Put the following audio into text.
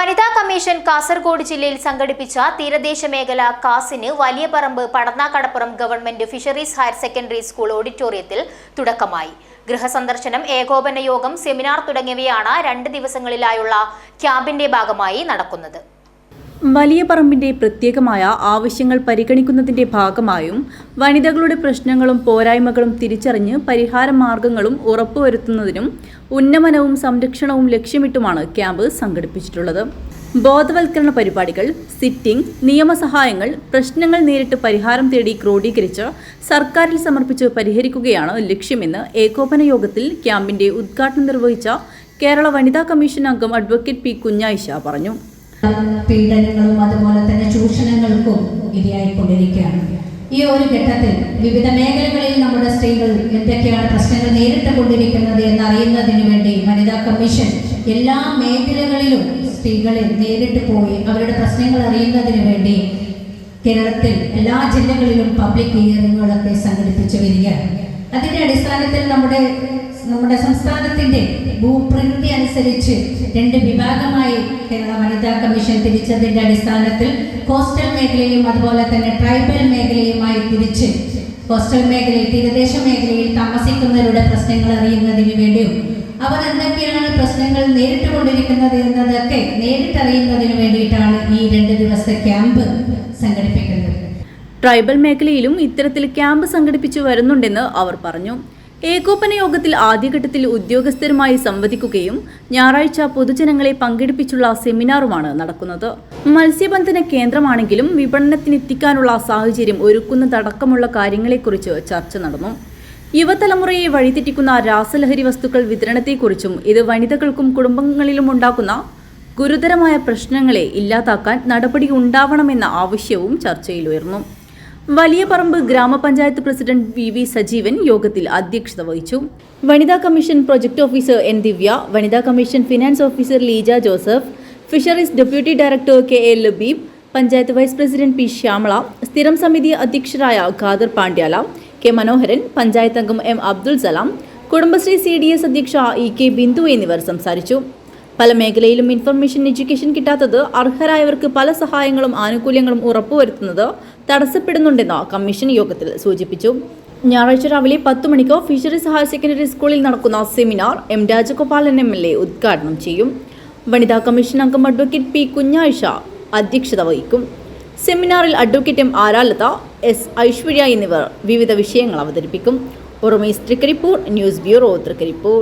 വനിതാ കമ്മീഷൻ കാസർഗോഡ് ജില്ലയിൽ സംഘടിപ്പിച്ച തീരദേശ മേഖല കാസിന് Valiyaparamba Padannakkadappuram government fisheries higher secondary school ഓഡിറ്റോറിയത്തിൽ തുടക്കമായി. ഗൃഹസന്ദർശനം ഏകോപന യോഗം സെമിനാർ തുടങ്ങിയവയാണ് രണ്ട് ദിവസങ്ങളിലായുള്ള ക്യാമ്പിന്റെ ഭാഗമായി നടക്കുന്നത്. വലിയ പറമ്പിന്റെ പ്രത്യേകമായ ആവശ്യങ്ങൾ പരിഗണിക്കുന്നതിന്റെ ഭാഗമായും വനിതകളുടെ പ്രശ്നങ്ങളും പോരായ്മകളും തിരിച്ചറിഞ്ഞ് പരിഹാര മാർഗങ്ങളും ഉറപ്പുവരുത്തുന്നതിനും ഉന്നമനവും സംരക്ഷണവും ലക്ഷ്യമിട്ടുമാണ് ക്യാമ്പ് സംഘടിപ്പിച്ചിട്ടുള്ളത്. ബോധവൽക്കരണ പരിപാടികൾ സിറ്റിംഗ് നിയമസഹായങ്ങൾ പ്രശ്നങ്ങൾ നേരിട്ട് പരിഹാരം തേടി ക്രോഡീകരിച്ച് സർക്കാരിൽ സമർപ്പിച്ച് പരിഹരിക്കുകയാണ് ലക്ഷ്യമെന്ന് ഏകോപന യോഗത്തിൽ ക്യാമ്പിന്റെ ഉദ്ഘാടനം നിർവഹിച്ച കേരള വനിതാ കമ്മീഷൻ അംഗം അഡ്വക്കേറ്റ് പി കുഞ്ഞായിഷ പറഞ്ഞു. പീഡനങ്ങളും അതുപോലെ തന്നെ ചൂഷണങ്ങൾക്കും ഇരയായിക്കൊണ്ടിരിക്കുകയാണ്. ഈ ഒരു ഘട്ടത്തിൽ വിവിധ മേഖലകളിൽ നമ്മുടെ സ്ത്രീകൾ എന്തൊക്കെയാണ് പ്രശ്നങ്ങൾ നേരിട്ട് കൊണ്ടിരിക്കുന്നത് എന്നറിയുന്നതിന് വേണ്ടി വനിതാ കമ്മീഷൻ എല്ലാ മേഖലകളിലും സ്ത്രീകളെ നേരിട്ട് പോയി അവരുടെ പ്രശ്നങ്ങൾ അറിയുന്നതിന് വേണ്ടി കേരളത്തിൽ എല്ലാ ജില്ലകളിലും പബ്ലിക് ഹിയറിങ്ങുകളൊക്കെ സംഘടിപ്പിച്ചു വരികയാണ്. അതിന്റെ അടിസ്ഥാനത്തിൽ നമ്മുടെ നമ്മുടെ സംസ്ഥാനത്തിന്റെ ഭൂപ്രകൃതി അനുസരിച്ച് രണ്ട് വിഭാഗമായി കേരള വനിതാ കമ്മീഷൻ തിരിച്ചതിന്റെ അടിസ്ഥാനത്തിൽ കോസ്റ്റൽ മേഖലയും അതുപോലെ തന്നെ ട്രൈബൽ മേഖലയുമായി തിരിച്ച് കോസ്റ്റൽ മേഖലയിൽ തീരദേശ മേഖലയിൽ താമസിക്കുന്നവരുടെ പ്രശ്നങ്ങൾ അറിയുന്നതിന് വേണ്ടിയും അവർ എന്തൊക്കെയാണ് പ്രശ്നങ്ങൾ നേരിട്ട് കൊണ്ടിരിക്കുന്നത് എന്നതൊക്കെ നേരിട്ടറിയുന്നതിന് വേണ്ടിയിട്ടാണ് ഈ രണ്ട് ദിവസത്തെ ക്യാമ്പ് സംഘടിപ്പിക്കുന്നത്. ട്രൈബൽ മേഖലയിലും ഇത്തരത്തിൽ ക്യാമ്പ് സംഘടിപ്പിച്ചു വരുന്നുണ്ടെന്ന് അവർ പറഞ്ഞു. ഏകോപന യോഗത്തിൽ ആദ്യഘട്ടത്തിൽ ഉദ്യോഗസ്ഥരുമായി സംവദിക്കുകയും ഞായറാഴ്ച പൊതുജനങ്ങളെ പങ്കെടുപ്പിച്ചുള്ള സെമിനാറുമാണ് നടക്കുന്നത്. മത്സ്യബന്ധന കേന്ദ്രമാണെങ്കിലും വിപണനത്തിനെത്തിക്കാനുള്ള സാഹചര്യം ഒരുക്കുന്നതടക്കമുള്ള കാര്യങ്ങളെക്കുറിച്ച് ചർച്ച നടന്നു. യുവതലമുറയെ വഴിതെറ്റിക്കുന്ന രാസലഹരി വസ്തുക്കൾ വിതരണത്തെക്കുറിച്ചും ഇത് വനിതകൾക്കും കുടുംബങ്ങളിലും ഉണ്ടാക്കുന്ന ഗുരുതരമായ പ്രശ്നങ്ങളെ ഇല്ലാതാക്കാൻ നടപടി ഉണ്ടാവണമെന്ന ആവശ്യവും ചർച്ചയിൽ ഉയർന്നു. വലിയ പറമ്പ് ഗ്രാമപഞ്ചായത്ത് പ്രസിഡന്റ് വി വി സജീവൻ യോഗത്തിൽ അധ്യക്ഷത വഹിച്ചു. വനിതാ commission project officer N Divya വനിതാ commission finance officer Leeja Joseph fisheries deputy director K A Labeeb panchayat vice president P Shyamala സ്ഥിരം സമിതി അധ്യക്ഷരായ ഖാദർ പാണ്ഡ്യാല കെ മനോഹരൻ പഞ്ചായത്ത് അംഗം M Abdul Salam Kudumbashree C D S അധ്യക്ഷ ഇ കെ ബിന്ദു എന്നിവർ സംസാരിച്ചു. പല മേഖലയിലും ഇൻഫർമേഷൻ എഡ്യൂക്കേഷൻ കിട്ടാത്തത് അർഹരായവർക്ക് പല സഹായങ്ങളും ആനുകൂല്യങ്ങളും ഉറപ്പുവരുത്തുന്നത് തടസ്സപ്പെടുന്നുണ്ടെന്ന് കമ്മീഷൻ യോഗത്തിൽ സൂചിപ്പിച്ചു. ഞായറാഴ്ച രാവിലെ പത്ത് മണിക്ക് ഫിഷറീസ് ഹയർ സെക്കൻഡറി സ്കൂളിൽ നടക്കുന്ന seminar M Rajagopalan M L A ഉദ്ഘാടനം ചെയ്യും. വനിതാ കമ്മീഷൻ അംഗം അഡ്വക്കേറ്റ് പി കുഞ്ഞാഴ്ച അധ്യക്ഷത വഹിക്കും. സെമിനാറിൽ അഡ്വക്കേറ്റ് എം ആരാലത എസ് ഐശ്വര്യ എന്നിവർ വിവിധ വിഷയങ്ങൾ അവതരിപ്പിക്കും. ഉറമീസ് തൃക്കരിപ്പൂർ ന്യൂസ് ബ്യൂറോ തൃക്കരിപ്പൂർ.